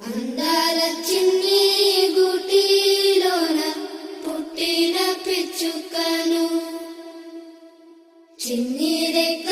అందాల చిన్ని గుటిలోన పుట్టిన పిచ్చుకను చిన్ని రెక్క